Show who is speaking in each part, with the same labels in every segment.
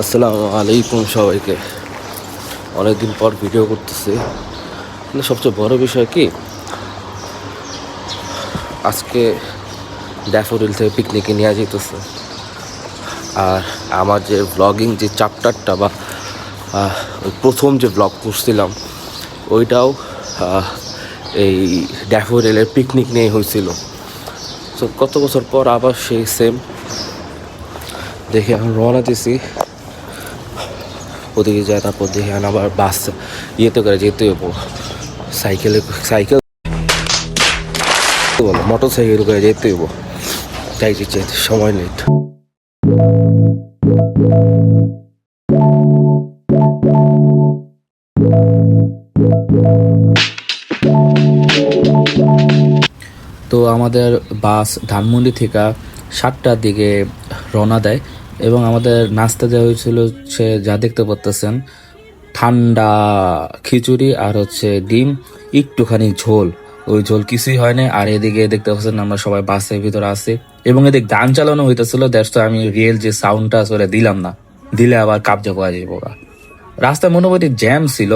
Speaker 1: আসসালামু আলাইকুম সবাইকে। অনেকদিন পর ভিডিও করতেছি। কিন্তু সবচেয়ে বড় বিষয় কি? আজকে ড্যাফোডিল থেকে পিকনিকে নিয়ে যেতেছে আর আমার যে ব্লগিং যে চ্যাপ্টারটা বা ওই প্রথম যে ব্লগ করছিলাম, ওইটাও এই ড্যাফোডিলের পিকনিক নিয়ে হয়েছিল। তো কত বছর পর আবার সেই সেম দেখে এখন রওনা দিছি। ওদিকে যায়, তারপর দেখে আবার বাস ইয়েতে করে যেতে সাইকেলে, সাইকেল বলো মোটর সাইকেল করে যেতে হব। যাইতে চাইতে সময় নেই।
Speaker 2: তো আমাদের বাস ধানমন্ডি থেকে সাতটার দিকে রওনা দেয়। এবং আমাদের নাস্তা দেওয়া হয়েছিল হচ্ছে যা দেখতে পারতেছেন, ঠান্ডা খিচুড়ি আর হচ্ছে ডিম, একটুখানি ঝোল। ওই ঝোল কিছুই হয় না আর এদিকে দেখতে পাচ্ছেন আমরা সবাই বাসের ভিতরে আছি। এবং এদিকে গান চালানো হইতেছিল দ্যাটস আমি রিয়েল যে সাউন্ডটা আসলে দিলাম না। দিলে আবার কাবজা পাওয়া যাব গা। রাস্তায় মোটামুটি জ্যাম ছিল।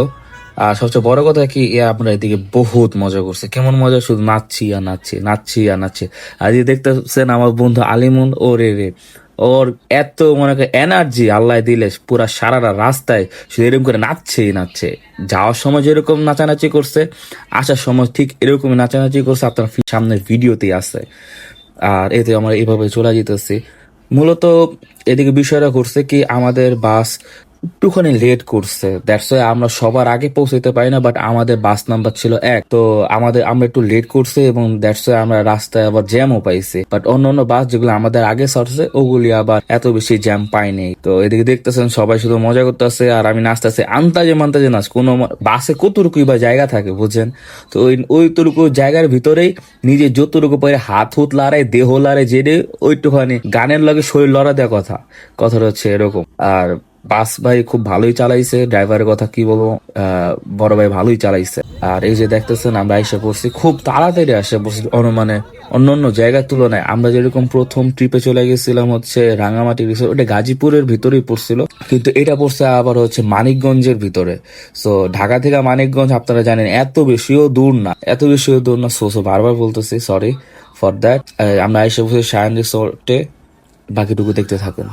Speaker 2: আর সবচেয়ে বড় কথা কি, এ আমরা এদিকে বহুত মজা করছে। কেমন মজা, শুধু নাচছি আর নাচছি নাচছি আর নাচছি। আর দেখতেছেন আমার বন্ধু আলিমুন ও রে রে। ওর এত, মনে করে এনার্জি আল্লাহ দিলে পুরা সারাটা রাস্তায় শুধু এরকম করে নাচছেই নাচছে। যাওয়ার সময় যেরকম নাচানাচি করছে, আসার সময় ঠিক এরকম নাচানাচি করছে, আপনার সামনের ভিডিওতেই আছে। আর এতে আমরা এভাবে চলে যেতেছি। মূলত এদিকে বিষয়টা করছে কি, আমাদের বাস একটুখানি লেট করছে। দ্যাটস ওয়াই আমরা সবার আগে পৌঁছাতে পারি না বাট আমাদের বাস নাম্বার ছিল এক। তো আমাদের, আমরা একটু লেট করছে এবং দ্যাটস ওয়াই আমরা রাস্তায় আবার জ্যামও পাইছি। বাট অন্য অন্য বাস যেগুলো আমাদের আগে সরছে ওগুলি আবার এত বেশি জ্যাম পাইনি তো এদিকে দেখতেছেন, সবাই শুধু মজা করতেছে আর আমি নাচতেছি। আন্তাজে মান্তাজে নাচ। কোনো বাসে কতটুকুই বা জায়গা থাকে, বুঝছেন? তো ওই, ওইটুকু জায়গার ভিতরেই নিজে যতটুকু পরে হাত হুত লড়াই, দেহ লড়াই জেনে ওইটুখানি গানের লগে শরীর লড়া দেওয়া কথা। কথাটা হচ্ছে এরকম। আর বাস ভাই খুব ভালোই চালাইছে ড্রাইভারের কথা কি বলব বড় ভাই ভালোই চালাইছে। আর এই যে দেখতেছেন, আমরা এসে পড়ছি, খুব তাড়াতাড়ি আসে পড়ছি অনুমানে অন্য অন্য জায়গার তুলনায়। আমরা যেরকম প্রথম ট্রিপে চলে গেছিলাম হচ্ছে রাঙামাটি রিসোর্ট ওটা গাজীপুরের ভিতরেই পড়ছিল, কিন্তু এটা পড়ছে আবার হচ্ছে মানিকগঞ্জের ভিতরে। সো ঢাকা থেকে মানিকগঞ্জ আপনারা জানেন, এত বেশিও দূর না, এত বেশিও দূর না। সো সো বারবার বলতেছি সরি ফর দ্যাট আমরা এসে বসে শায়ন রিসোর্টে বাকিটুকু দেখতে থাকুন।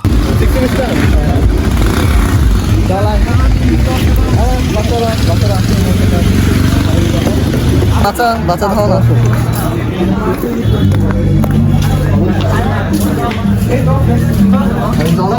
Speaker 3: বাচ্চা বাচ্চা ধাওয়া না।